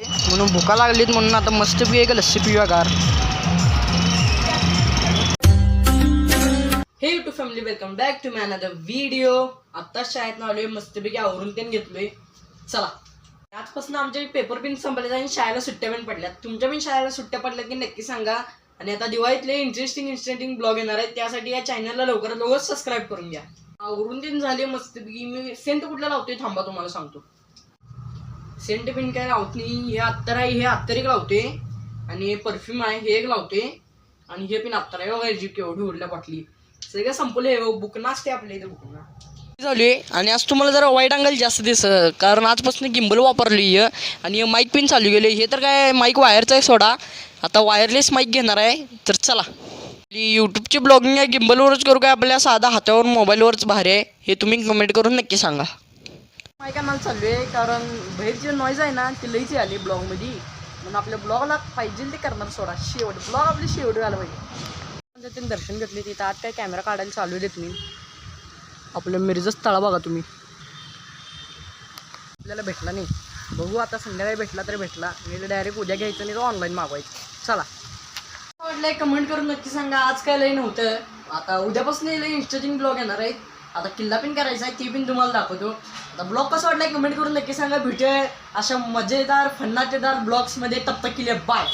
म्हणून भुका लागलीत म्हणून आता मस्त पी का लस्सी पिऊया गार. हे YouTube family welcome back to another video आता शाळेत आलोय मस्तपैकी आवरून तेन घेतलोय. चला. आजपासून आमचे पेपर पिन संपले आणि शाळेला सुट्ट्या पण पडल्यात. तुमच्या पण शाळेला सुट्ट्या पडल्यात की नक्की सांगा. आणि आता दिवाळीतले इंटरेस्टिंग इंटरेस्टिंग ब्लॉग येणार आहेत. त्यासाठी या चॅनलला लवकरात लवकर सबस्क्राईब करून घ्या. आवरून तेन झाले मस्तपैकी मी सेंट कुठला लावतोय थांबा तुम्हाला सांगतो. सेंट पिन काय लावत नाही हे अत्तर आहे हे अत्तर एक लावते. आणि हे परफ्यूम आहे हे एक लावते. आणि हे पिन अत्तर आहे बघा जी केवढी उडल्या बाटली सगळं संपले बुकना असते आपल्या इथे बुकना झाली. आणि आज तुम्हाला जरा वाईट अँगल जास्त दिस कारण आजपासून गिंबल वापरली आणि माईक पिन चालू गेले हे तर काय माईक वायरचं आहे सोडा. आता वायरलेस माईक घेणार आहे. तर चला. यूट्यूबची ब्लॉगिंग आहे. गिंबलवरच करू काय? आपल्या साधा हातावर मोबाईलवरच भारी आहे. हे तुम्ही कमेंट करून नक्की सांगा. माईक मला चालू आहे कारण बाहेर नॉईज आहे ना ती लईच आली ब्लॉगमध्ये म्हणून आपल्या ब्लॉगला पाहिजे ते करणार सोडा. शेवट ब्लॉग आपली शेवट व्हायला पाहिजे. म्हणजे त्यांनी दर्शन घेतले तिथं. आज काय कॅमेरा काढायला चालू देत मी आपलं मिरजच तळा बघा तुम्ही. आपल्याला भेटला नाही. बघू आता संध्याकाळी भेटला तर भेटला. मी डायरेक्ट उद्या घ्यायचं नाही तर ऑनलाईन मागवायचं. चला. वाटलंय कमेंट करून नक्की सांगा. आज काय लई नव्हतं. आता उद्यापासून लई इंस्टाचिंग ब्लॉग येणार आहेत. आता किल्ला पिन करायचा आहे ती पिन तुम्हाला दाखवतो. आता ब्लॉग कसं वाटला कमेंट करून नक्की सांगा. भेटूया अशा मजेदार फन्नाटेदार ब्लॉग्समध्ये तप्त तक किल्ले बाय.